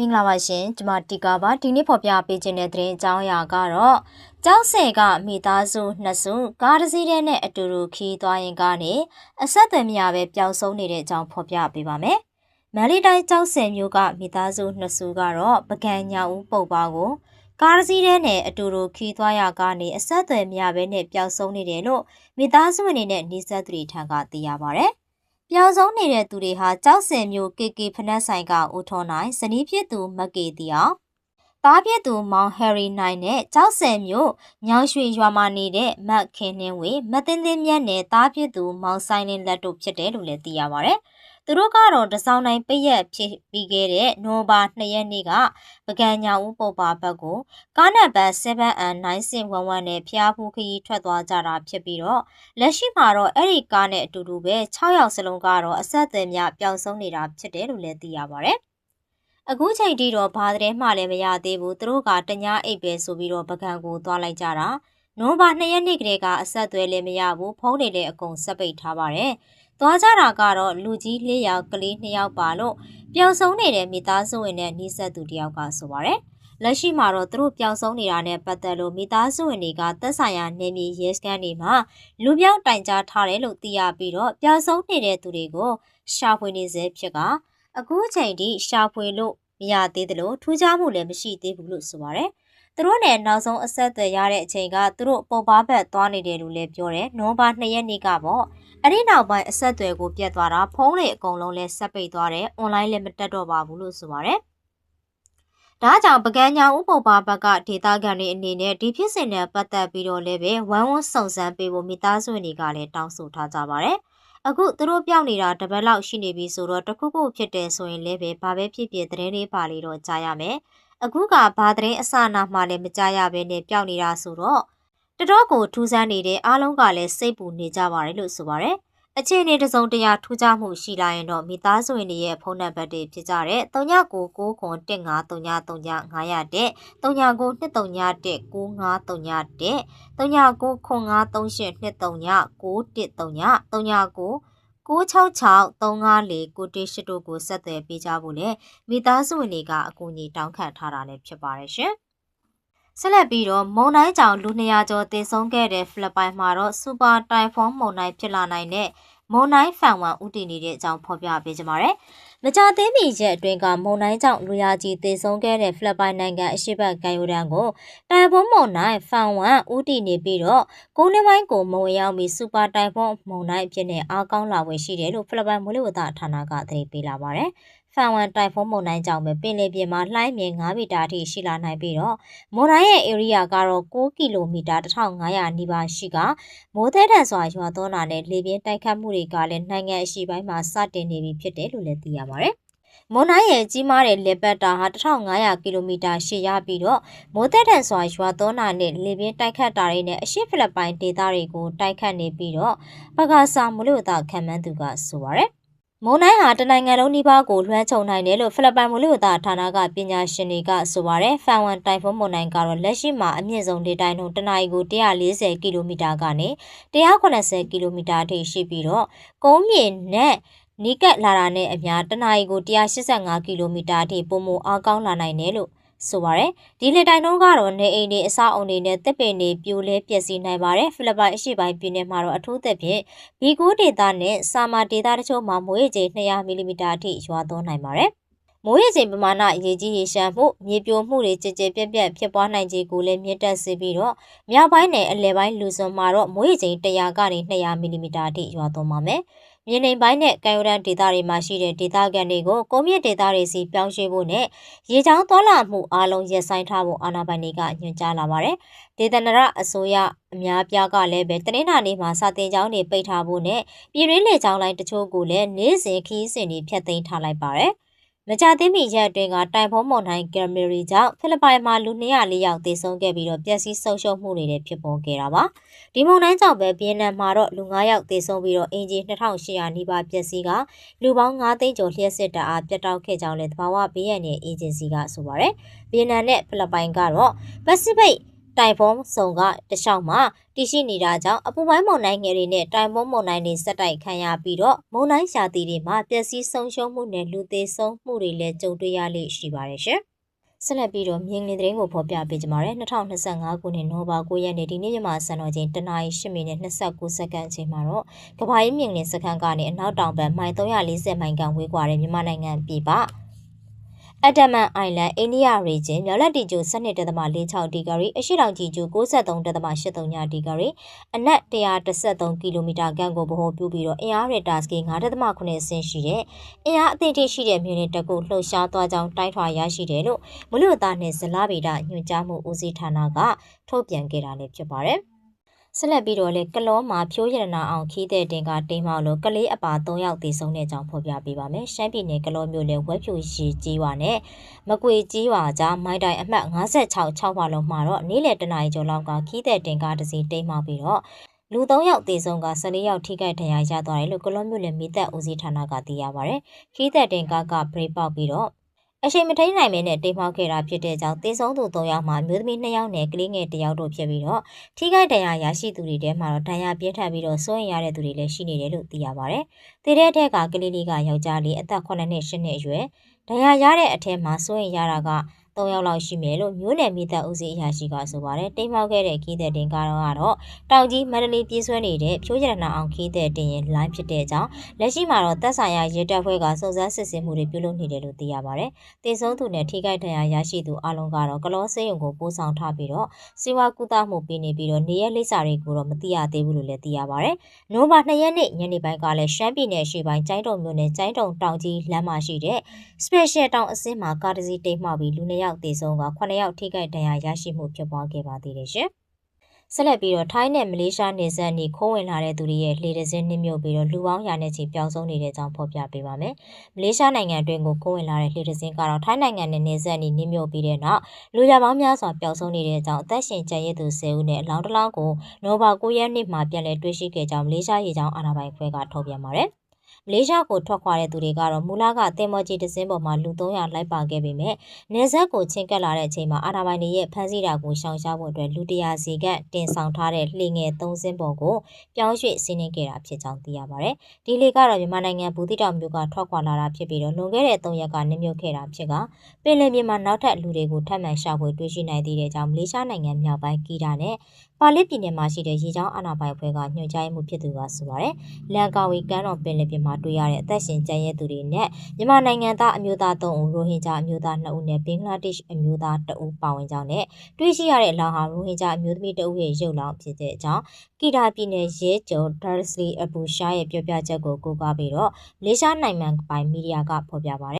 မင်္ဂလာပါရှင်ကျွန်မတီကာပါဒီနေ့ဖော်ပြပေးခြင်းတဲ့သတင်းအကြောင်းအရာကတော့ကျောက်ဆယ်ကမိသားစုနှစ်စုကားတစ်စီးနဲ့အတူတူခီးသွားရင်ကနေအဆက်အသွယ်မရပဲပျောက်ဆုံးနေတဲ့အကြောင်းဖော်ပြပေးပါမယ်။မန်လေးတိုင်းကျောက်ဆယ်မြို့ကမိသားစုနှစ်စုကတော့ပကံညာဦးပုတ်ပါကိုကားတစ်စီးနဲ့အတူတူခီးသွားရကနေအဆက်အသွယ်မရပဲနဲ့ပျောက်ဆုံးနေတယ်လို့မိသားစုအနေနဲ့နှိစက်သူတွေထံကသိရပါဗျ။ ပျောက်ဆုံးနေတဲ့သူတွေဟာကြောက်စင်မျိုးကေကေဖနက်ဆိုင်ကဦးထွန်နိုင်ဇနီးဖြစ်သူမကေတီအောင်သားဖြစ်သူမောင်ဟယ်ရီနိုင်နဲ့ကြောက်စင်မျိုးညောင်ရွှေရွာမှာနေတဲ့မတ်ခင်နှင်းဝေမသိန်းသိန်းမြတ်နဲ့သားဖြစ်သူမောင်ဆိုင်လင်းလက်တို့ဖြစ်တယ်လို့လည်းသိရပါဗျ။ သူတို့ကတော့တစောင်းတိုင်းပိတ်ရက်ဖြစ်ပြီးခဲ့တဲ့နိုဘာ2ရက်နေ့ကပကံညာဦးပုပ္ပါဘက်ကိုကားနံပါတ် 7N9611 နဲ့ဖျားဖူးခရီးထွက်သွားကြတာဖြစ်ပြီးတော့လက်ရှိမှာတော့အဲ့ဒီကားနဲ့အတူတူပဲ6ယောက်စလုံးကတော့အဆက်အသွယ်များပျောက်ဆုံးနေတာဖြစ်တယ်လို့လည်းသိရပါဗျ။အခုချိန်ထိတော့ဘာတဲ့မှလည်းမရသေးဘူးသူတို့ကတ냐အိပ်ပဲဆိုပြီးတော့ပကံကိုသွားလိုက်ကြတာနိုဘာ2ရက်နေ့ကလေးကအဆက်အသွယ်လည်းမရဘူးဖုန်းတွေလည်းအကုန်ဆက်ပိတ်ထားပါတယ်။ သွားကြတာကတော့လူကြီး၄ယောက်ကလေး၂ယောက်ပါလို့ပျောက်ဆုံးနေတဲ့မိသားစုဝင်နဲ့နှိစက်သူတယောက်ကဆိုပါရယ်လက်ရှိမှာတော့သူတို့ပျောက်ဆုံးနေတာနဲ့ပတ်သက်လို့မိသားစုဝင်တွေကသက်ဆိုင်ရာနေမြေရဲစခန်းတွေမှာလူပြောင်းတိုင်ကြားထားတယ်လို့သိရပြီးတော့ပျောက်ဆုံးနေတဲ့သူတွေကိုရှာဖွေနေစေဖြစ်ကအခုချိန်ထိရှာဖွေလို့မရသေးသလိုထူးခြားမှုလည်းမရှိသေးဘူးလို့ဆိုပါရယ်သူတို့နဲ့နောက်ဆုံးအဆက်အသွယ်ရတဲ့အချိန်ကသူတို့ပုံပါဘက်သွားနေတယ်လို့လည်းပြောတယ်။နိုဘာ2ရက်နေ့ကပေါ့ အဲ့ဒီနောက်ပိုင်းအဆက်အသွယ်ကိုပြတ်သွားတာဖုန်းတွေအကုန်လုံးလည်းဆက်ပိတ်သွားတယ်။ online လည်းမတက်တော့ပါဘူးလို့ဆိုပါတယ်။ဒါကြောင့်ပကံညာဥပုပ္ပါဘက်ကဒေတာကန်တွေအနေနဲ့ဒီဖြစ်စဉ်နဲ့ပတ်သက်ပြီးတော့လည်းပဲဝမ်းဝန်းစုံစမ်းပေးဖို့မိသားစုဝင်တွေကလည်းတောင်းဆိုထားကြပါတယ်။အခုသူတို့ပြောင်းနေတာတပတ်လောက်ရှိနေပြီဆိုတော့တခုခုဖြစ်တယ်ဆိုရင်လည်းပဲဘာပဲဖြစ်ဖြစ်သတင်းလေးပါလေးတော့ကြားရမယ်။အခုကဘာသတင်းအစနာမှလည်းမကြားရဘဲနဲ့ပျောက်နေတာဆိုတော့ တတော်ကိုထူးဆန်းနေတဲ့အားလုံးကလည်းစိတ်ပူနေကြပါတယ်လို့ဆိုပါတယ်။အခြေအနေတစုံတရာထူးခြားမှုရှိလာရင်တော့မိသားစုဝင်တွေရဲ့ဖုန်းနံပါတ်တွေဖြစ်ကြတဲ့3999153939တဲ့3992393939 966 389ကိုတေးရှိတို့ကိုဆက်သွယ်ပေးကြဖို့လည်းမိသားစုဝင်တွေကအကူအညီတောင်းခံထားတာလည်းဖြစ်ပါတယ်ရှင်။ ဆက်လက်ပြီးတော့မုန်တိုင်းကြောင့်လူ200ကျော်သေဆုံးခဲ့တဲ့ဖိလစ်ပိုင်မှာတော့စူပါတိုင်ဖွန်မုန်တိုင်းဖြစ်လာနိုင်တဲ့မုန်တိုင်းဖန်ဝမ်ဥတည်နေတဲ့အကြောင်းဖော်ပြပေးကြပါမယ်။မကြသေးမီရက်အတွင်းကမုန်တိုင်းကြောင့်လူရကြီးသေဆုံးခဲ့တဲ့ဖိလစ်ပိုင်နိုင်ငံအရှေ့ဘက်ကမ်းရိုးတန်းကိုတိုင်ဖွန်မုန်တိုင်းဖန်ဝမ်ဥတည်နေပြီးတော့ကုန်းနှပိုင်းကိုမဝင်ရောက်ပြီးစူပါတိုင်ဖွန်မုန်တိုင်းအဖြစ်နဲ့အားကောင်းလာဝင်ရှိတယ်လို့ဖိလစ်ပိုင်မိုးလေဝသဌာနကသတိပေးလာပါတယ်။ ဖန်ဝန်တိုင်ဖုန်းမုန်တိုင်းကြောင့်ပဲပင်လယ်ပြင်မှာလှိုင်းမြင်9မီတာအထိရှိလာနိုင်ပြီးတော့မုန်တိုင်းရဲ့ area ကတော့6ကီလိုမီတာ1500နီးပါးရှိကမိုးသည်တန်စွာရွာသွန်းတာနဲ့လေပြင်းတိုက်ခတ်မှုတွေကလည်းနိုင်ငံအရှေ့ပိုင်းမှာစတင်နေပြီဖြစ်တယ်လို့လည်းသိရပါတယ်။မွန်တိုင်းရဲ့ကြီးမားတဲ့လေပတ်တာဟာ1500ကီလိုမီတာရှည်ရပြီးတော့မိုးသက်ထန်စွာရွာသွန်းတာနဲ့လေပြင်းတိုက်ခတ်တာတွေနဲ့အရှိဖိလစ်ပိုင်ဒေသတွေကိုတိုက်ခတ်နေပြီးတော့ပကာဆာမလို့သာခံမှန်းသူကဆိုပါရယ် မုန်တိုင်းဟာတနိုင်ငံလုံးနီးပါးကိုလွှမ်းခြုံနိုင်တယ်လို့ဖိလစ်ပိုင်မိုးလေဝသဌာနကပညာရှင်တွေကဆိုပါတယ်။ဖန်ဝန်တိုင်ဖွန်းမုန်တိုင်းကတော့လက်ရှိမှာအမြင့်ဆုံးလေတိုင်းနှုန်းတနအီကို140ကီလိုမီတာကနေ180ကီလိုမီတာအထိရှိပြီးတော့ကုန်းမြင့်နဲ့နီးကပ်လာတာနဲ့အမျှတနအီကို185ကီလိုမီတာအထိပုံမအားကောင်းလာနိုင်တယ်လို့ ဆိုပါရယ်ဒီလေတိုင်နှုန်းကတော့နေအိမ်တွေအဆောက်အုံတွေနဲ့တစ်ပင်တွေပြိုလဲပျက်စီးနိုင်ပါတယ်ဖိလစ်ပိုင်အရှေ့ပိုင်းပြည်နယ်မှာတော့အထူးသဖြင့်ဘီကိုဒေသနဲ့ဆာမာဒေသတချို့မှာမိုးရေချိန်200မီလီမီတာအထိရွာသွန်းနိုင်ပါတယ်မိုးရေချိန်ပမာဏရေကြီးရေရှမ်းမှုမြေပြိုမှုတွေကြည်ကြဲပြက်ပြက်ဖြစ်ပွားနိုင်ခြေကိုလည်းမြင့်တက်စေပြီးတော့မြောက်ပိုင်းနဲ့အလယ်ပိုင်းလူစွန်မှာတော့မိုးရေချိန်100ကနေ200မီလီမီတာအထိရွာသွန်းပါမယ်။ မြေနိမ့်ပိုင်းနဲ့ကံရိုးတန်းဒေသတွေမှာရှိတဲ့ဒေသခံတွေကိုကုန်းမြင့်ဒေသတွေစီပြောင်းရွှေ့ဖို့နဲ့ရေချောင်းသွားလာမှုအလုံးရပ်ဆိုင်းထားဖို့အာဏာပိုင်တွေကညွှန်ကြားလာပါတယ်။ဒေသနရအစိုးရအများပြားကလည်းပဲတနင်္လာနေ့မှာစာတင်ကျောင်းတွေပိတ်ထားဖို့နဲ့ပြည်ရင်းလေကျောင်းလိုင်းတချို့ကိုလည်းနေ့စဉ်ခီးစဉ်တွေဖျက်သိမ်းထားလိုက်ပါတယ်။ မကြသေးမီရက်အတွင်းကတိုင်ဖုံးမုန်တိုင်းကယ်မရီကြောင့်ဖိလစ်ပိုင်မှာလူ204ယောက်သေဆုံးခဲ့ပြီးတော့ပျက်စီးဆုံးရှုံးမှုတွေလည်းဖြစ်ပေါ်ခဲ့တာပါဒီမုန်တိုင်းကြောင့်ပဲဗီယက်နမ်မှာတော့လူ9ယောက်သေဆုံးပြီးတော့အင်ဂျီ2800နီးပါးပျက်စီးကလူပေါင်း9သိန်းကျော်လျှက်စစ်တအားပြတ်တောက်ခဲ့ကြောင်းလည်းသဘာဝဘေးရန်ရဲ့အေဂျင်စီကဆိုပါတယ်ဗီယက်နမ်နဲ့ဖိလစ်ပိုင်ကတော့ပစိဖိ တ်တိုင်ဖုန်းစုံကတခြားမှာတရှိနေတာကြောင့်အပူပိုင်းမုန်တိုင်းငယ်တွေနဲ့တိုင်ဖုန်းမုန်တိုင်းတွေဆက်တိုက်ခံရပြီးတော့မုန်တိုင်းရှာတီတွေမှာပျက်စီးဆုံးရှုံးမှုနဲ့လူသေးဆုံးမှုတွေလည်းကြုံတွေ့ရလိမ့်ရှိပါတယ်ရှင်။ဆက်လက်ပြီးတော့မြင်းငင်သတင်းကိုဖော်ပြပေးကြပါမယ်2025ခုနှစ်နိုဘာ9ရက်နေ့ဒီနေ့မြန်မာစံတော်ချိန်တနအီ10မိနစ်29စက္ကန့်အချိန်မှာတော့ကဘာကြီးမြင်းငင်စခန်းကနေအနောက်တောင်ဘက်မိုင်340မိုင်ခန့်ဝေးကွာတဲ့မြန်မာနိုင်ငံပြည်ပ အက်ဒမန်အိုင်လန်အိန္ဒိယရီဂျင်မြောက်လက်တီကျို12.46ဒီဂရီအရှိတောင်ကြီးကျို93.83ဒီဂရီအနက်113ကီလိုမီတာခန့်ကိုဗဟိုပြုပြီးတော့အင်အားရတာစကေ9.9အဆင့်ရှိတဲ့အင်အားအသင့်ထိရှိတဲ့မြို့နယ်တစ်ခုလှုပ်ရှားသွားကြောင်းတိုက်ထွာရရှိတယ်လို့မလူသားနဲ့ဇလာဗီဒညွှန်ကြားမှုဦးစီးဌာနကထုတ်ပြန်ခဲ့တာလည်းဖြစ်ပါတယ်။ ဆက်လက်ပြီးတော့လေကလောမှာဖြိုးရတနာအောင်ခီးတဲ့တင်ကတိမ်မောက်လို့ကလေးအပါ3ယောက်တည်ဆုံးတဲ့အကြောင်းဖော်ပြပေးပါမယ်။ရှမ်းပြည်နယ်ကလောမြို့နယ်ဝက်ဖြူရှိကြီးဝါနဲ့မကွေကြီးဝါကြားမိုင်းတိုင်အမှတ်56 6ပါလုံးမှာတော့နေ့လယ်တနာရီကျော်လောက်ကခီးတဲ့တင်ကတစ်စီတိမ်မောက်ပြီးတော့လူ၃ယောက်သေဆုံးက14ယောက်ထိခိုက်ဒဏ်ရာရသွားတယ်လို့ကလောမြို့နယ်မိသက်ဦးစီးဌာနကသိရပါဗျ။ခီးတဲ့တင်ကကဘရိတ်ပေါက်ပြီးတော့ အချိန်မထိန်နိုင်မင်းနဲ့တိမ်မောက်ခဲ့တာဖြစ်တဲ့ကြောင့်တေဆုံးသူ၃ယောက်မှာမျိုးသမီး၂ယောက်နဲ့ကလေးငယ်၁ယောက်တို့ဖြစ်ပြီးတော့ထိခိုက်ဒဏ်ရာရရှိသူတွေထဲမှာတော့ဒဏ်ရာပြင်းထန်ပြီးတော့စိုးရင်ရတဲ့သူတွေလည်းရှိနေတယ်လို့သိရပါတယ်။တေတဲ့ထက်ကကလေးလေးကယောက်ျားလေးအသက်9နှစ်10နှစ်အရွယ်ဒဏ်ရာရတဲ့အထက်မှာစိုးရင်ရတာက 3ယောက်လောက်ရှိမယ်လို့မျိုးနယ်မိသက်ဦးစီးအရာရှိကဆိုပါတယ်တိမ်မောက်ခဲ့တဲ့ခီးတဲ့တင်ကားတော့ကတော့တောင်ကြီးမန္တလေးပြည်ဆွဲနေတဲ့ဖြိုးရတနာအောင်ခီးတဲ့တင်ရင် line ဖြစ်တဲ့အကြောင်းလက်ရှိမှာတော့သက်ဆိုင်ရာရဲတပ်ဖွဲ့ကစုံစမ်းစစ်ဆေးမှုတွေပြုလုပ်နေတယ်လို့သိရပါတယ်တေဆုံးသူနဲ့ထိခိုက်ဒဏ်ရာရရှိသူအလုံးကတော့ကလောစေးရုံကိုပို့ဆောင်ထားပြီးတော့စီဝါကုသမှုပေးနေပြီးတော့နေရလိပ်စာတွေကိုတော့မသိရသေးဘူးလို့လည်းသိရပါတယ်နိုဘာ2ရက်နေ့ညနေပိုင်းကလည်းရှမ်းပြည်နယ်ရှေ့ပိုင်းကျိုင်းတုံမြို့နယ်ကျိုင်းတုံတောင်ကြီးလမ်းမှာရှိတဲ့ special တောင်အစင်းမှာကားတစ်စီးတိတ်မှောက်ပြီးလူနှစ်ယောက်သေဆုံးက9ယောက်ထိခိုက်ဒဏ်ရာရရှိမှုဖြစ်ပွားခဲ့ပါသေးတယ်ရှင်။ဆက်လက်ပြီးတော့ထိုင်းနဲ့မလေးရှားနေဆက်နေခိုးဝင်လာတဲ့သူတွေရဲ့လှေတစင်းနှိမ့်မြုပ်ပြီးတော့လူပေါင်းရာနဲ့ချီပျောက်ဆုံးနေတဲ့အကြောင်းဖော်ပြပေးပါမယ်။မလေးရှားနိုင်ငံအတွင်းကိုခိုးဝင်လာတဲ့လှေတစင်းကတော့ထိုင်းနိုင်ငံနဲ့နေဆက်နေနှိမ့်မြုပ်ပြီးတဲ့နောက်လူရပေါင်းများစွာပျောက်ဆုံးနေတဲ့အကြောင်းအသက်ရှင်ကျန်ရည်သူ10ဦးနဲ့အလောင်းတစ်လောင်းကိုနိုဘာ9ရက်နေ့မှာပြန်လည်တွေ့ရှိခဲ့ကြောင်းမလေးရှားရေကြောင်းအာဏာပိုင်ဖွဲ့ကထုတ်ပြန်ပါတယ်။ မလေးရှားကိုထွက်ခွာတဲ့သူတွေကတော့မူလကတင်မော်ကြီးတစင်းပေါ်မှာလူ300လိုက်ပါခဲ့ပေမဲ့နေဆက်ကိုချင်းကပ်လာတဲ့အချိန်မှာအာဏာပိုင်တွေရဲ့ဖမ်းဆီးတာကိုရှောင်ရှားဖို့အတွက်လူတရာစီကတင်ဆောင်ထားတဲ့လှေငယ်3စင်းပေါ်ကိုပြောင်းရွှေ့စီးနင်းခဲ့တာဖြစ်ကြောင်းသိရပါတယ်။ဒီလေကတော့မြန်မာနိုင်ငံဘူးတိတောင်မြို့ကထွက်ခွာလာတာဖြစ်ပြီးတော့လွန်ခဲ့တဲ့3ရက်ကနေမြုပ်ခဲ့တာဖြစ်ကပင်လယ်ပြင်မှာနောက်ထပ်လူတွေကိုထပ်မံရှာဖွေတွေ့ရှိနိုင်သေးတဲ့အကြောင်းမလေးရှားနိုင်ငံမြောက်ပိုင်းကီတာနဲ့ပါလစ်ပြည်နယ်မှာရှိတဲ့ရေချောင်းအာဏာပိုင်အဖွဲ့ကညွှန်ကြားမှုဖြစ်သူကဆိုပါတယ်။လန်ကာဝီကမ်းတော်ပင်လယ်ပြင်မှာတွေ့ရတဲ့အသက်ရှင်ကျန်ရသူတွေနဲ့မြန်မာနိုင်ငံသားအမျိုးသား3ဦးရိုဟင်ဂျာအမျိုးသား2ဦးနဲ့ဘင်္ဂလားဒေ့ရှ်အမျိုးသား2ဦးပါဝင်ကြောင်းနဲ့တွေ့ရှိရတဲ့အလောင်းဟာရိုဟင်ဂျာအမျိုးသမီး2ဦးရဲ့ရုပ်လောင်းဖြစ်တဲ့အကြောင်းကီတာပြည်နယ်ရဲချုပ်ဒါရစလီအဘူရှာရဲ့ပြောပြချက်ကိုကိုးကားပြီးတော့မလေးရှားနိုင်ငံပိုင်မီဒီယာကဖော်ပြပါတယ်